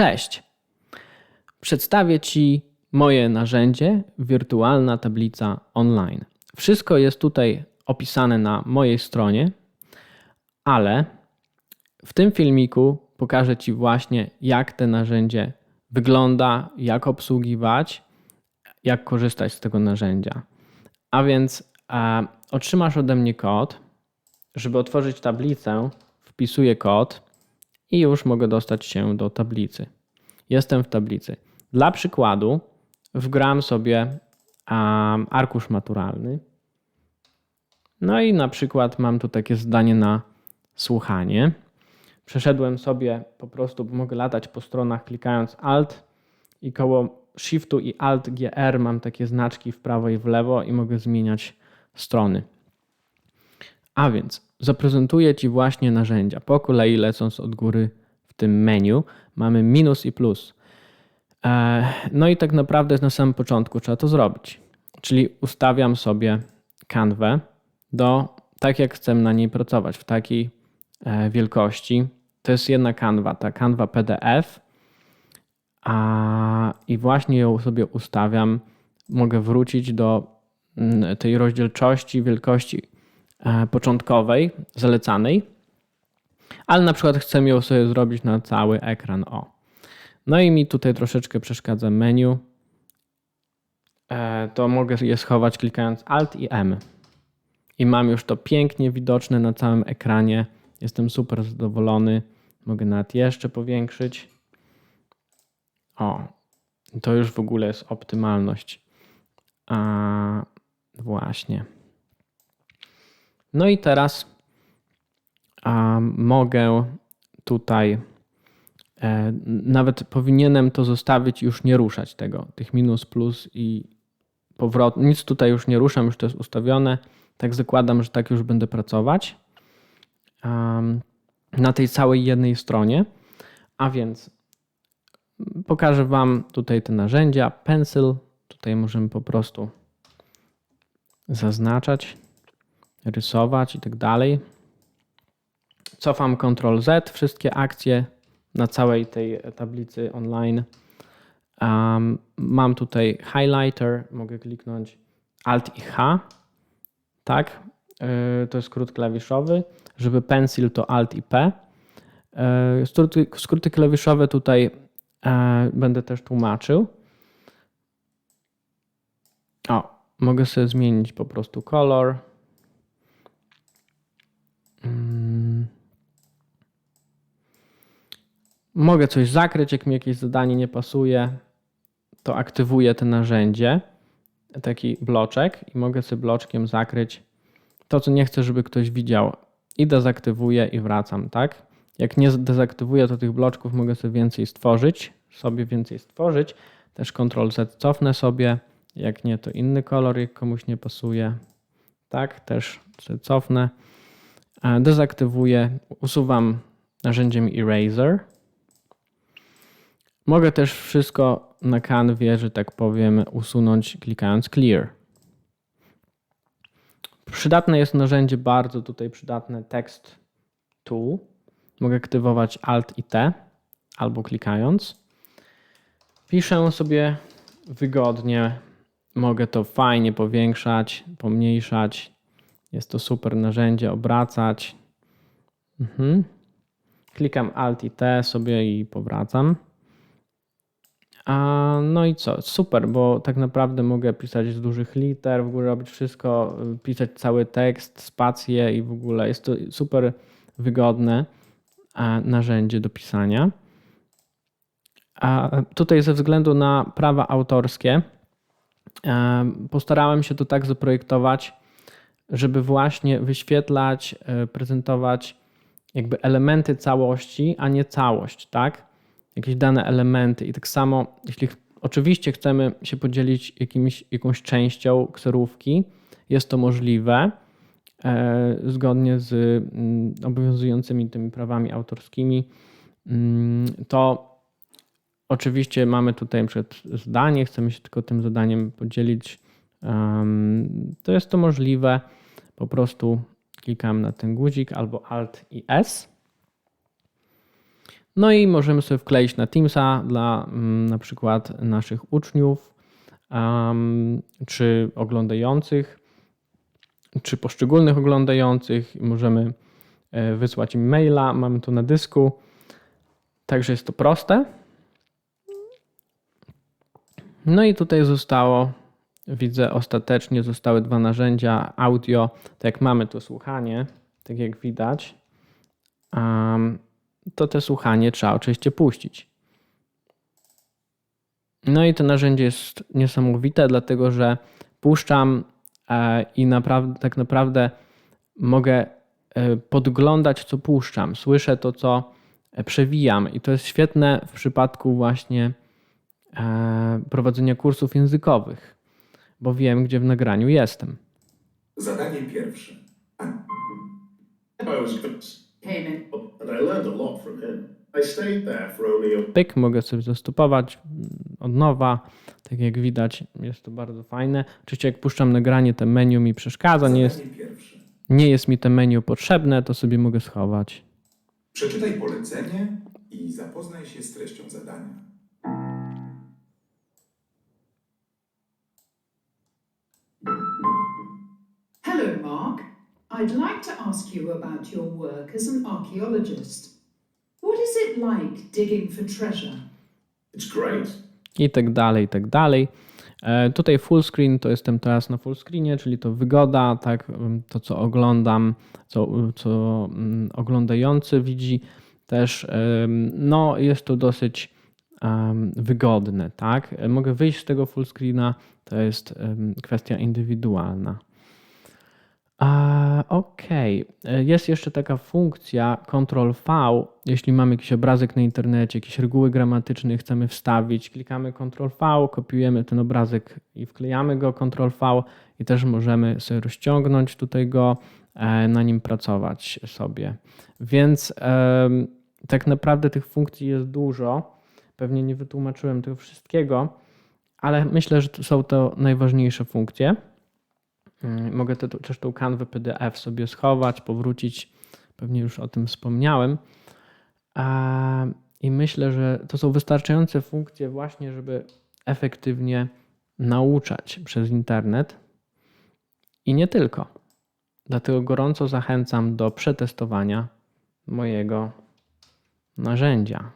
Cześć! Przedstawię Ci moje narzędzie Wirtualna Tablica Online. Wszystko jest tutaj opisane na mojej stronie, ale w tym filmiku pokażę Ci właśnie, jak to narzędzie wygląda, jak obsługiwać, jak korzystać z tego narzędzia. A więc e, otrzymasz ode mnie kod. Żeby otworzyć tablicę, wpisuję kod i już mogę dostać się do tablicy. Jestem w tablicy. Dla przykładu wgram sobie um, arkusz maturalny. No i na przykład mam tu takie zdanie na słuchanie. Przeszedłem sobie po prostu, mogę latać po stronach klikając Alt i koło Shiftu i Alt GR mam takie znaczki w prawo i w lewo i mogę zmieniać strony. A więc zaprezentuję Ci właśnie narzędzia. Po kolei lecąc od góry w tym menu mamy minus i plus. E, no i tak naprawdę na samym początku trzeba to zrobić. Czyli ustawiam sobie kanwę do tak jak chcę na niej pracować, w takiej e, wielkości. To jest jedna kanwa, ta kanwa PDF. A, I właśnie ją sobie ustawiam. Mogę wrócić do mm, tej rozdzielczości, wielkości początkowej, zalecanej, ale na przykład chcę ją sobie zrobić na cały ekran. O. No i mi tutaj troszeczkę przeszkadza menu. E, to mogę je schować klikając Alt i M. I mam już to pięknie widoczne na całym ekranie. Jestem super zadowolony. Mogę nawet jeszcze powiększyć. O, to już w ogóle jest optymalność. A, właśnie. No i teraz mogę tutaj, e, nawet powinienem to zostawić, już nie ruszać tego, tych minus, plus i powrot. Nic tutaj już nie ruszam, już to jest ustawione. Tak zakładam, że tak już będę pracować na tej całej jednej stronie. A więc pokażę Wam tutaj te narzędzia. Pencil, tutaj możemy po prostu zaznaczać rysować i tak dalej. Cofam Ctrl Z, wszystkie akcje na całej tej tablicy online. Um, mam tutaj highlighter, mogę kliknąć Alt i H. Tak, yy, to jest skrót klawiszowy. Żeby pencil to Alt i P. Yy, skróty, skróty klawiszowe tutaj yy, będę też tłumaczył. O, mogę sobie zmienić po prostu kolor. Mogę coś zakryć, jak mi jakieś zadanie nie pasuje, to aktywuję to narzędzie, taki bloczek i mogę sobie bloczkiem zakryć to, co nie chcę, żeby ktoś widział i dezaktywuję i wracam, tak? Jak nie dezaktywuję, to tych bloczków mogę sobie więcej stworzyć, sobie więcej stworzyć. Też Ctrl Z cofnę sobie, jak nie, to inny kolor, jak komuś nie pasuje. Tak, też sobie cofnę dezaktywuję, usuwam narzędziem Eraser. Mogę też wszystko na kanwie, że tak powiem, usunąć klikając Clear. Przydatne jest narzędzie, bardzo tutaj przydatne Text Tool. Mogę aktywować Alt i T albo klikając. Piszę sobie wygodnie. Mogę to fajnie powiększać, pomniejszać. Jest to super narzędzie, obracać. Mhm. Klikam Alt i T sobie i powracam. No i co? Super, bo tak naprawdę mogę pisać z dużych liter, w ogóle robić wszystko, pisać cały tekst, spacje i w ogóle jest to super wygodne narzędzie do pisania. A tutaj ze względu na prawa autorskie postarałem się to tak zaprojektować, żeby właśnie wyświetlać, e, prezentować jakby elementy całości, a nie całość, tak? Jakieś dane elementy. I tak samo, jeśli oczywiście chcemy się podzielić jakimś, jakąś częścią kserówki, jest to możliwe e, zgodnie z mm, obowiązującymi tymi prawami autorskimi, mm, to oczywiście mamy tutaj na przykład zdanie, chcemy się tylko tym zadaniem podzielić, to jest to możliwe po prostu klikam na ten guzik albo Alt i S. No i możemy sobie wkleić na Teamsa dla mm, na przykład naszych uczniów czy oglądających, czy poszczególnych oglądających. Możemy e, wysłać im maila, mamy to na dysku. Także jest to proste. No i tutaj zostało, widzę ostatecznie zostały dwa narzędzia audio. Tak jak mamy to słuchanie, tak jak widać, to te słuchanie trzeba oczywiście puścić. No i to narzędzie jest niesamowite, dlatego że puszczam e, i naprawdę, tak naprawdę mogę e, podglądać, co puszczam. Słyszę to, co przewijam, i to jest świetne w przypadku właśnie e, prowadzenia kursów językowych, bo wiem, gdzie w nagraniu jestem. Zadanie pierwsze. Was good, Came in. and I learned a lot from him. I stayed there for only a Pyk, mogę sobie zastopować mm, od nowa. Tak jak widać, jest to bardzo fajne. Oczywiście, jak puszczam nagranie, to menu mi przeszkadza, nie jest, nie jest mi to menu potrzebne, to sobie mogę schować. Przeczytaj polecenie i zapoznaj się z treścią zadania. Hello, Mark. I'd like to ask you about your work as an archaeologist. What is it like digging for treasure? It's great. I tak dalej, i tak dalej. E, Tutaj full screen to jestem teraz na full screenie, czyli to wygoda, tak, to co oglądam, co, co mm, oglądający widzi też, no jest to dosyć wygodne, tak. E, Mogę wyjść z tego full screena, to jest kwestia indywidualna. A, Okej, E, jest jeszcze taka funkcja Ctrl-V, jeśli mamy jakiś obrazek na internecie, jakieś reguły gramatyczne chcemy wstawić, klikamy Ctrl-V, kopiujemy ten obrazek i wklejamy go Ctrl-V i też możemy sobie rozciągnąć tutaj go, e, na nim pracować sobie. Więc tak naprawdę tych funkcji jest dużo. Pewnie nie wytłumaczyłem tego wszystkiego, ale myślę, że to są to najważniejsze funkcje. Mm, Mogę te, też tą kanwę PDF sobie schować, powrócić. Pewnie już o tym wspomniałem. I myślę, że to są wystarczające funkcje, właśnie, żeby efektywnie nauczać przez internet. I nie tylko. Dlatego gorąco zachęcam do przetestowania mojego narzędzia.